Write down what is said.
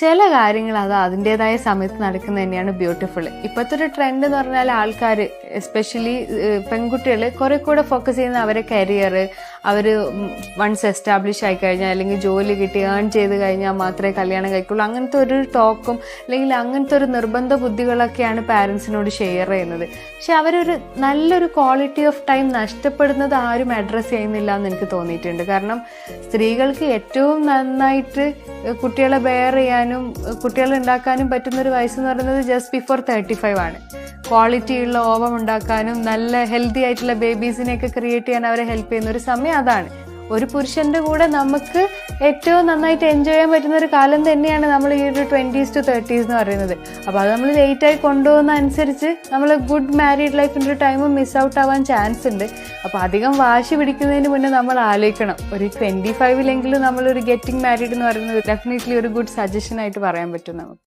ചില കാര്യങ്ങൾ അത് അതിന്റെതായ സമയത്ത് നടക്കുന്നത് തന്നെയാണ് ബ്യൂട്ടിഫുൾ ഇപ്പോഴത്തെ ഒരു ട്രെൻഡ് എന്ന് പറഞ്ഞാൽ ആൾക്കാർ എസ്പെഷ്യലി പെൺകുട്ടികൾ കുറെ കൂടെ ഫോക്കസ് ചെയ്യുന്ന അവരെ കരിയർ അവർ വൺസ് എസ്റ്റാബ്ലിഷ് ആയി കഴിഞ്ഞാൽ അല്ലെങ്കിൽ ജോലി കിട്ടി ഏൺ ചെയ്ത് കഴിഞ്ഞാൽ മാത്രമേ കല്യാണം കഴിക്കുള്ളൂ. അങ്ങനത്തെ ഒരു ടോക്കും അല്ലെങ്കിൽ അങ്ങനത്തെ ഒരു നിർബന്ധ ബുദ്ധികളൊക്കെയാണ് പാരൻസിനോട് ഷെയർ ചെയ്യുന്നത്. പക്ഷെ അവരൊരു നല്ലൊരു ക്വാളിറ്റി ഓഫ് ടൈം നഷ്ടപ്പെടുന്നത് ആരും അഡ്രസ്സ് ചെയ്യുന്നില്ല എന്ന് എനിക്ക് തോന്നിയിട്ടുണ്ട്. കാരണം സ്ത്രീകൾക്ക് ഏറ്റവും നന്നായിട്ട് കുട്ടികളെ ബെയർ ചെയ്യാനും കുട്ടികളെ ഉണ്ടാക്കാനും പറ്റുന്ന ഒരു വയസ്സ് പറയുന്നത് ജസ്റ്റ് ബിഫോർ തേർട്ടി ഫൈവ് ആണ്. ക്വാളിറ്റി ഉള്ള ഓവം ഉണ്ടാക്കാനും നല്ല ഹെൽത്തി ആയിട്ടുള്ള ബേബീസിനെയൊക്കെ ക്രിയേറ്റ് ചെയ്യാൻ അവരെ ഹെൽപ്പ് ചെയ്യുന്ന ഒരു സമയം അതാണ്. ഒരു പുരുഷന്റെ കൂടെ നമുക്ക് ഏറ്റവും നന്നായിട്ട് എൻജോയ് ചെയ്യാൻ പറ്റുന്ന ഒരു കാലം തന്നെയാണ് നമ്മൾ ഈ ഒരു ട്വന്റീസ് ടു തേർട്ടീസ് എന്ന് പറയുന്നത്. അപ്പോൾ അത് നമ്മൾ ലേറ്റ് ആയി കൊണ്ടുപോകുന്ന അനുസരിച്ച് നമ്മൾ ഗുഡ് മാരീഡ് ലൈഫിന്റെ ഒരു ടൈം മിസ് ഔട്ട് ആവാൻ ചാൻസ് ഉണ്ട്. അപ്പോൾ അധികം വാശി പിടിക്കുന്നതിന് മുന്നേ നമ്മൾ ആലോചിക്കണം. ഒരു ട്വന്റി ഫൈവിലെങ്കിലും നമ്മളൊരു ഗെറ്റിംഗ് മാരീഡ് എന്ന് പറയുന്നത് ഡെഫിനറ്റ്ലി ഒരു ഗുഡ് സജഷൻ ആയിട്ട് പറയാൻ പറ്റും നമുക്ക്.